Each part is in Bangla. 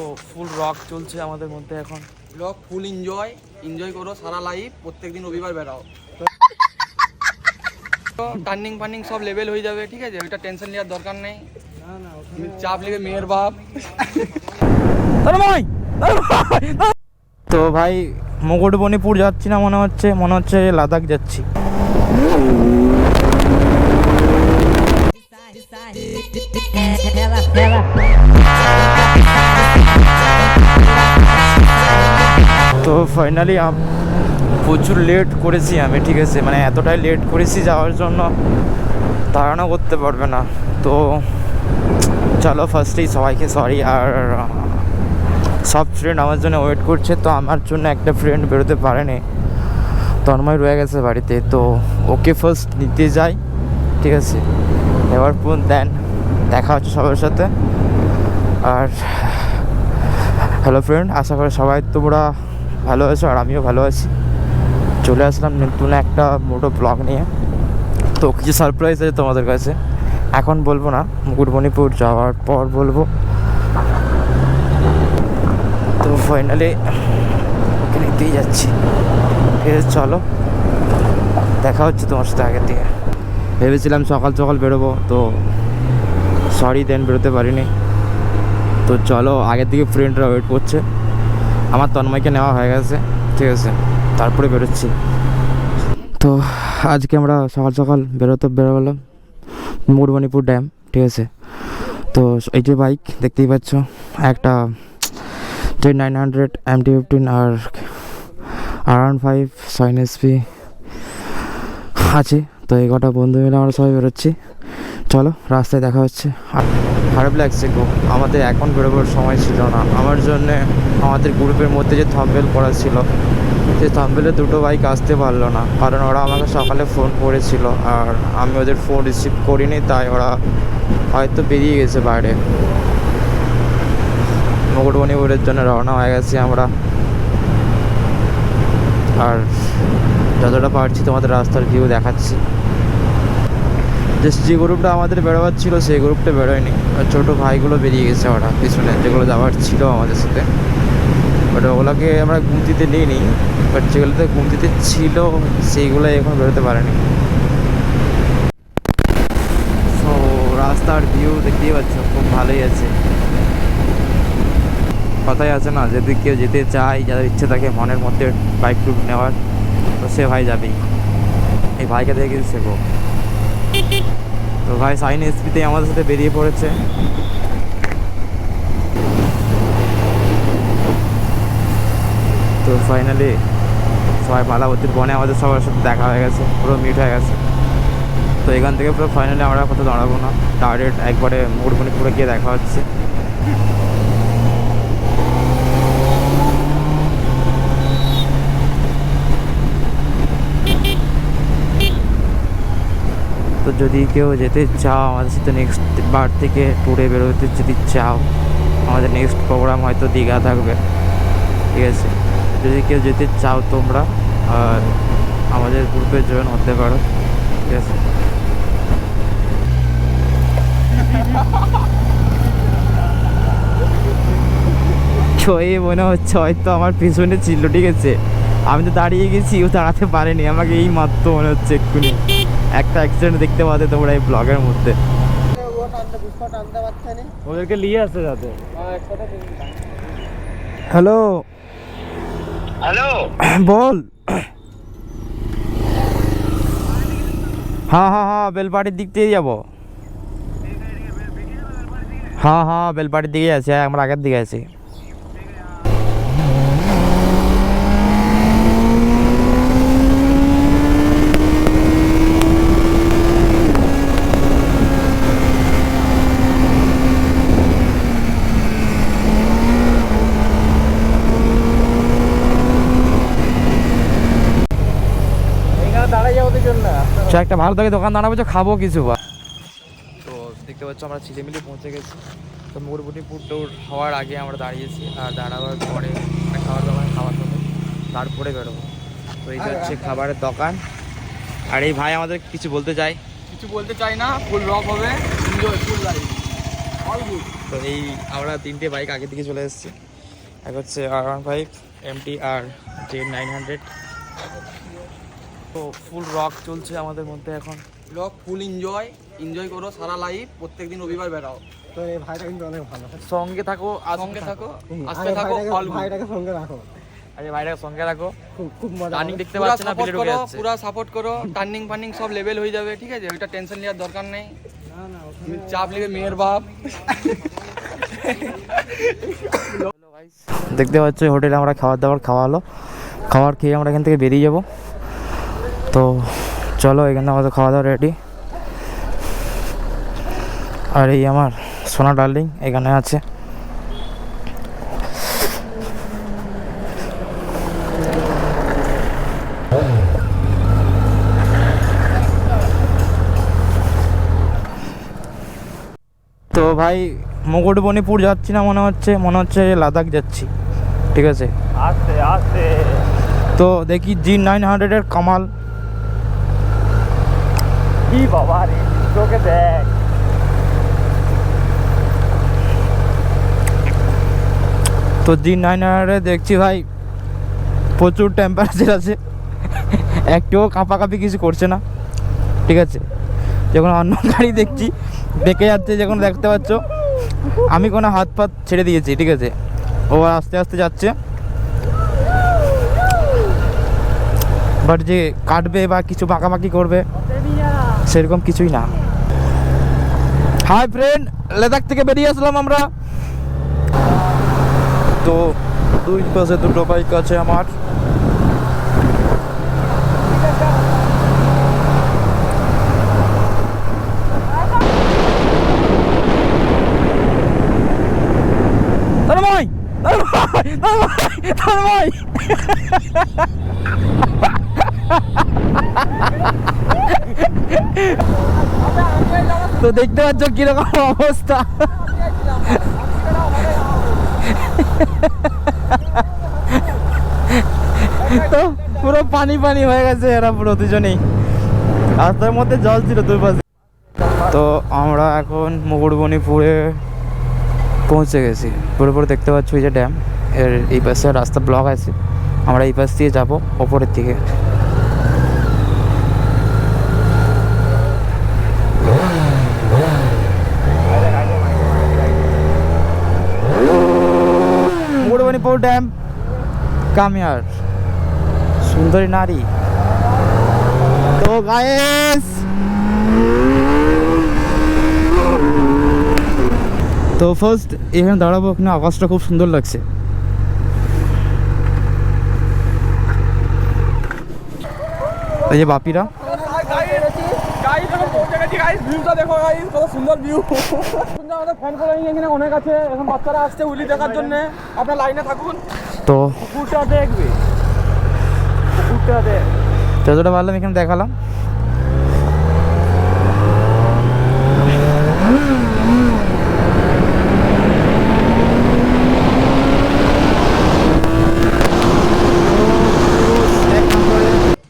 তো ফুল রক চলছে আমাদের মধ্যে এখন ব্লগ ফুল এনজয় এনজয় করো সারা লাইফ প্রত্যেকদিন রবিবার বেড়াও টার্নিং ফার্নিং সব লেভেল হয়ে যাবে ঠিক আছে ওইটা টেনশন নেওয়ার দরকার নেই চাপ নেবে মেয়ের বাপ তো ভাই মুকুটমণিপুর যাচ্ছি না মনে হচ্ছে মনে হচ্ছে লাদাখ যাচ্ছি Ela, ela. তো ফাইনালি প্রচুর লেট করেছি আমি, ঠিক আছে? মানে এতটাই লেট করেছি যাওয়ার জন্য, ধারণা করতে পারবে না। তো চলো ফার্স্টেই সবাইকে সরি আর সব ফ্রেন্ড আমার জন্য ওয়েট করছে, তো আমার জন্য একটা ফ্রেন্ড বেরোতে পারেনি। তন্ময় রয়ে গেছে বাড়িতে, তো ওকে ফার্স্ট নিতে যাই, ঠিক আছে? এবার ফোন দেন দেখা হচ্ছে সবার সাথে। আর হ্যালো ফ্রেন্ড আশা করি সবাই তোমরা ভালো আছো আর আমিও ভালো আছি। চলে আসলাম নতুন একটা মোটো ব্লগ নিয়ে। তো কিছু সারপ্রাইজ আছে তোমাদের কাছে? এখন বলব না মুকুটমণিপুর যাওয়ার পর বলব। তো ফাইনালি ওকে নিতেই যাচ্ছি। ঠিক আছে চলো। দেখা হচ্ছে তোমার সাথে আগের দিকে। ভেবেছিলাম সকাল সকাল বেরোবো তো সরি দেন বেরোতে পারিনি। তো চলো আগের দিকে ফ্রেন্ডরা ওয়েট করছে। আমার তন্ময়কে নেওয়া হয়ে গেছে, ঠিক আছে, তারপরে বেরোচ্ছি। তো আজকে আমরা সকাল সকাল বেরোতে বেরোলাম মুরবানিপুর ড্যাম, ঠিক আছে। তো এই যে বাইক, দেখতেই পাচ্ছ, একটা যে nine hundred M T fifteen আর আরাউন্ড ফাইভ সাইন এসপি আছে। তো এই কটা বন্ধু মিলে আমরা সবাই বেরোচ্ছি। চলো, রাস্তায় দেখা হচ্ছে। খারাপ লাগছে খুব আমাদের এখন বেরোবার সময় ছিল না। আমার জন্যে আমাদের গ্রুপের মধ্যে যে থাম্বেল করা ছিল, সে থাম্বেলে দুটো বাইক আসতে পারল না। কারণ ওরা আমাকে সকালে ফোন করেছিল, আর আমি ওদের ফোন রিসিভ করিনি, তাই ওরা হয়তো বেরিয়ে গেছে বাইরে। মুকুটমণিপুরের জন্য রওনা হয়ে গেছি আমরা। আর যতটা পারছি তোমাদের রাস্তার ভিউ দেখাচ্ছি। জাস্ট যে গ্রুপটা আমাদের বেরোবার ছিল, সেই গ্রুপটা বেরোয়নি। আর ছোটো ভাইগুলো বেরিয়ে গেছে ওরা পিছনে, যেগুলো যাওয়ার ছিল আমাদের সাথে। বাট ওগুলোকে আমরা গুমতিতে নিই নি বাট যেগুলোতে গুমতিতে ছিল সেইগুলো এখন বেরোতে পারেনি। সো রাস্তার ভিউ দেখতেই পাচ্ছ, খুব ভালোই আছে। কথাই আছে না, যদি কেউ যেতে চায়, যাদের ইচ্ছে থাকে মনের মধ্যে বাইক ট্যুর নেওয়ার, তো সে ভাই যাবেই। এই ভাইকে দেখে কিন্তু শেখো তো ভাই সাইন এসপিতে আমাদের সাথে বেরিয়ে পড়েছে। তো ফাইনালি সবাই মালাবতীর বনে আমাদের সবার সাথে দেখা হয়ে গেছে, পুরো মিট হয়ে গেছে। তো এখান থেকে পুরো ফাইনালি আমরা কোথাও দাঁড়াবো না। ডাইরেক্ট একবারে মুড়মণিপুরে গিয়ে দেখা হচ্ছে। তো যদি কেউ যেতে চাও আমাদের সাথে নেক্সট বার থেকে ট্যুরে বেরোতে যদি চাও, আমাদের নেক্সট প্রোগ্রাম হয়তো দীঘা থাকবে, ঠিক আছে? যদি কেউ যেতে চাও তোমরা, আর আমাদের গ্রুপে জয়েন হতে পারো, ঠিক আছে? ছয়ে মনে হচ্ছে হয়তো আমার পিছনে ছিল, ঠিক আছে? আমি তো দাঁড়িয়ে গেছি, ও দাঁড়াতে পারেনি, আমাকে এই মাত্র মনে হচ্ছে এক্ষুনি। একটা অ্যাক্সিডেন্ট দেখতে পাতে তোমরা এই ব্লগের মধ্যে। ওদেরকে নিয়ে আসতে যাতে। হ্যালো হ্যালো বল। হ্যাঁ হ্যাঁ হ্যাঁ বেলপাটির দিক দিয়ে যাব। হ্যাঁ হ্যাঁ বেলপাটির দিকে আছি হ্যাঁ আমরা আগের দিকে আছি। সে একটা ভালো থেকে দোকান দাঁড়াবো যে খাব কিছু বা। তো দেখতে পাচ্ছ আমরা ছিলেমিলি পৌঁছে গেছি। তো মুরবুটিপুর ট্যুর হওয়ার আগে আমরা দাঁড়িয়েছি আর দাঁড়াবার পরে খাবার দোকানে খাবার খাব তারপরে বেরোবো। তো এই হচ্ছে খাবারের দোকান। আর এই ভাই আমাদের কিছু বলতে চাই কিছু বলতে চাই না ফুল রক হবে। ফুল লাইফ তো এই আমরা তিনটে বাইক আগে দিকে চলে এসেছি। এক হচ্ছে R one five M T R J nine hundred তো ফুল রক চলছে আমাদের মধ্যে এখন। ব্লগ ফুল এনজয় এনজয় করো সারা লাইফ প্রত্যেকদিন রবিবার বেরাও তো এই ভাইটা কিন্তু অনেক ভালো। সঙ্গে থাকো আর সঙ্গে থাকো। আগে থাকো ভাইটাকে- ভাইটাকে সঙ্গে রাখো। আরে ভাইটাকে সঙ্গে রাখো। খুব খুব মজা রানিং দেখতে পুরা পাচ্ছি না সাপোর্ট ভিডিও ঢুকে করো যাচ্ছে পুরা সাপোর্ট করো টার্নিং ফার্নিং সব লেভেল হয়ে যাবে ঠিক আছে? ওইটা টেনশন নেওয়ার দরকার নেই। না না চাপ নেবে মেয়ের বাপ। দেখতে পাচ্ছ হোটেলে আমরা খাবার দাবার খাওয়া হলো খাবার খেয়ে আমরা এখান থেকে বেরিয়ে যাব। তো চলো এখানে আমাদের খাওয়া দাওয়া রেডি আর এই আমার সোনা ডার্লিং এখানে আছে। তো ভাই মুকুটমণিপুর যাচ্ছি না মনে হচ্ছে মনে হচ্ছে লাদাখ যাচ্ছি। ঠিক আছে? আস্তে আস্তে। তো দেখি জি নাইন হান্ড্রেডের কামাল। কি বাবা রে তোকে দেখ তো জি নাইন হান্ড্রেডে দেখছি ভাই, প্রচুর টেম্পারেচার আছে। একটুও কাঁপাকাঁপি কিছু করছে না। ঠিক আছে? যখন অন্য গাড়ি দেখছি বেঁকে যাচ্ছে যখন দেখতে পাচ্ছ, আমি কোনো হাত পাত ছেড়ে দিয়েছি, ঠিক আছে? ও আস্তে আস্তে যাচ্ছে। বাট যে কাটবে বা কিছু বাঁকাবাকি করবে সেরকম কিছুই না হাই ফ্রেন্ড লেদাখ থেকে বেরিয়ে আসলাম আমরা তো দুই পাশে দুটো বাইক আছে আমার তন্ময়! তন্ময়! তন্ময়! তন্ময়! তো দেখতে পাচ্ছ কীরকম অবস্থা। তো পুরো পানি পানি হয়ে গেছে এরা পুরো দুজনেই। রাস্তার মধ্যে জল ছিল দুই পাশে। তো আমরা এখন মুকুটমণিপুরে পৌঁছে গেছি। পুরোপুরি দেখতে পাচ্ছ যে ড্যাম এর এই পাশে রাস্তা ব্লক আছে। আমরা এই পাশ দিয়ে যাব, ওপরের দিকে। মুকুটমণিপুর ড্যাম কামিয়ার সুন্দরী নারী তো গায়েস তো ফার্স্ট এখানে দাঁড়াবো, এখানে আকাশটা খুব সুন্দর লাগছে। এই যে বাপিরা ভিউটা দেখো গাইস কত সুন্দর ভিউ আমাদের ফ্যান ফলোয়িং এখানে অনেক আছে এখন বাচ্চারা আসছে দেখার জন্য আপনার লাইনে থাকুন তো দেখবে দেখ যতটা পারলাম এখানে দেখালাম।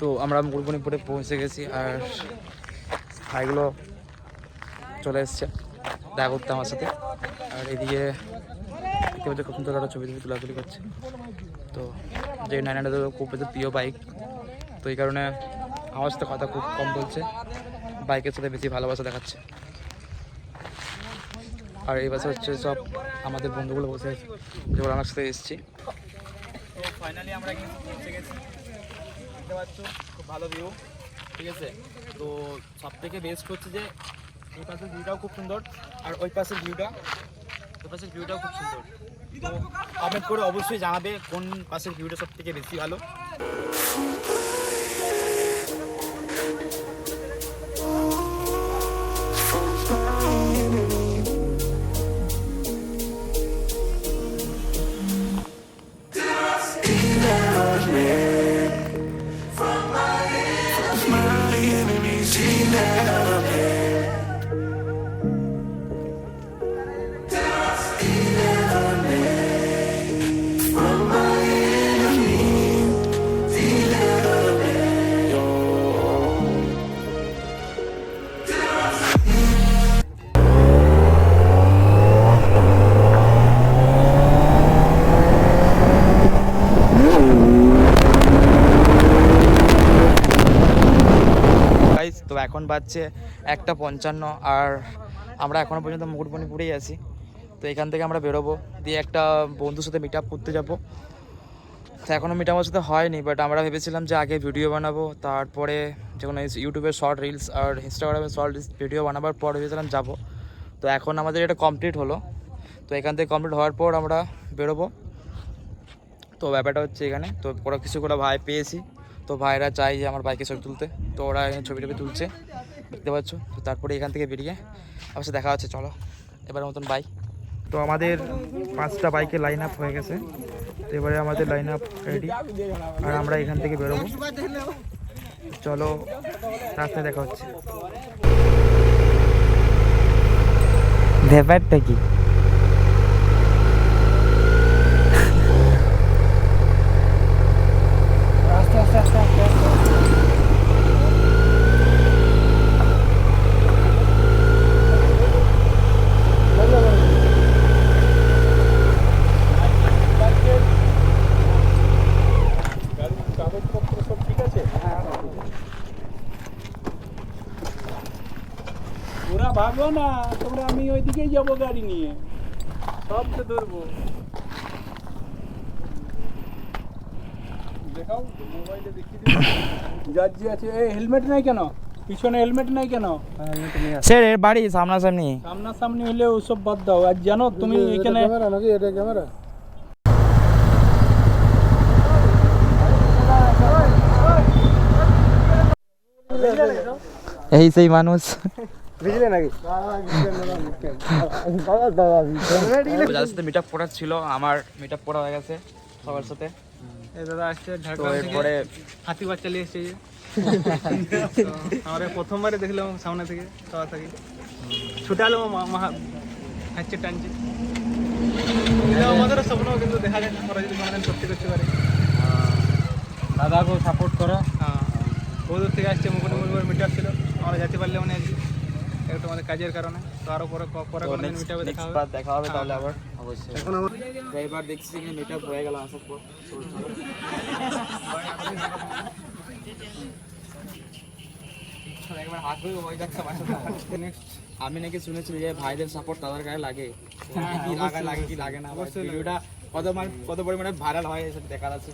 তো আমরা মুকুটমণিপুরে পৌঁছে গেছি আর ভাইগুলো চলে এসছে দেখা করতে আমার সাথে। আর এদিকে কেউ যে খুব সুন্দর একটা ছবি ছবি তোলাতুলি করছে। তো যে নাইন হান্ড্রেড খুব বেশি প্রিয় বাইক তো এই কারণে আমার সাথে কথা খুব কম বলছে। বাইকের সাথে বেশি ভালোবাসা দেখাচ্ছে। আর এই বাসে হচ্ছে সব আমাদের বন্ধুগুলো বসে যেগুলো আমার সাথে এসেছি। তো ভালো ভিউ ঠিক আছে? তো সব থেকে বেস্ট হচ্ছে যে এই পাশের ভিউটাও খুব সুন্দর, আর ওই পাশের ভিউটা ওই পাশের ভিউটাও খুব সুন্দর। তো কমেন্ট করে অবশ্যই জানাবে কোন পাশের ভিউটা সব থেকে বেশি ভালো। বাজছে একটা পঞ্চান্ন আর আমরা এখনও পর্যন্ত মুকুটমণিপুরেই আছি। তো এখান থেকে আমরা বেরোবো। দিয়ে একটা বন্ধুর সাথে মিট আপ করতে যাব। তো এখনও মিট আমার সাথে হয়নি বাট আমরা ভেবেছিলাম যে আগে ভিডিও বানাবো। তারপরে যখন ইউটিউবের শর্ট রিলস আর ইনস্টাগ্রামে শর্ট রিলস ভিডিও বানাবার পর ভেবেছিলাম যাব। তো এখন আমাদের এটা কমপ্লিট হলো। তো এখান থেকে কমপ্লিট হওয়ার পর আমরা বেরোবো। তো ব্যাপারটা হচ্ছে এখানে। তো ওরা কিছু করে ভাই পেয়েছি। তো ভাইরা চাই যে আমার বাইকে ছবি তুলতে। তো ওরা এখানে ছবি টবি তুলছে। দেখতে পাচ্ছ? তো তারপরে এখান থেকে বেরিয়ে সাথে দেখা হচ্ছে। চলো এবার মতন বাইক তো আমাদের পাঁচটা বাইকে লাইন আপ হয়ে গেছে। তো এবারে আমাদের লাইন আপ রেডি আর আমরা এখান থেকে বেরোবো। চলো, রাস্তায় দেখা হচ্ছে। ব্যাপারটা কি? ভাবো না তোমরা আমি ওইদিকেই যাব গাড়ি নিয়ে। সব তো ধরবো। দেখাও মোবাইলে দেখিয়ে দিও আছে। এই হেলমেট নাই কেন? পিছনে হেলমেট নাই কেন? স্যার এর বাড়ি সামনাসামনি। সামনাসামনি হলে ওসব বাদ দাও। আর জানো তুমি এখানে নাকি? এটা ক্যামেরা? এই সেই মানুষ। যাদের সাথে মিট আপ করার ছিল আমার মিট আপ করা হয়ে গেছে সবার সাথে। এই দাদা আসছে থেকে এরপরে হাতি বাচ্চা নিয়ে এসছে আমরা প্রথমবারে দেখলাম সামনে থেকে সবার থেকে ছুটে আলো মাহা হাঁচছে টানছে। আমাদেরও স্বপ্ন কিন্তু দেখা যায় না ওরা যদি কোনোদিন সত্যি করতে পারে। দাদাকেও সাপোর্ট করো। হ্যাঁ। বহু দূর থেকে আসছে মুকুট মুকুট মিট ছিল। আমরা যেতে পারলে মানে আজকে। একটু আমাদের কাজের কারণে। তো আরও পরে পরে কোনো দেখা হবে। দেখা হবে তাহলে আবার অবশ্যই। তো এবার দেখছি এখানে মিট আপ হয়ে গেল আসার পর। একবার হাত ধরে ওই যাচ্ছে আমি নাকি শুনেছি যে ভাইদের সাপোর্ট তাদের গায়ে লাগে। কি লাগা লাগে কি লাগে না? ভিডিওটা কত মানে কত পরিমাণে ভাইরাল হয় এসব দেখার আছে।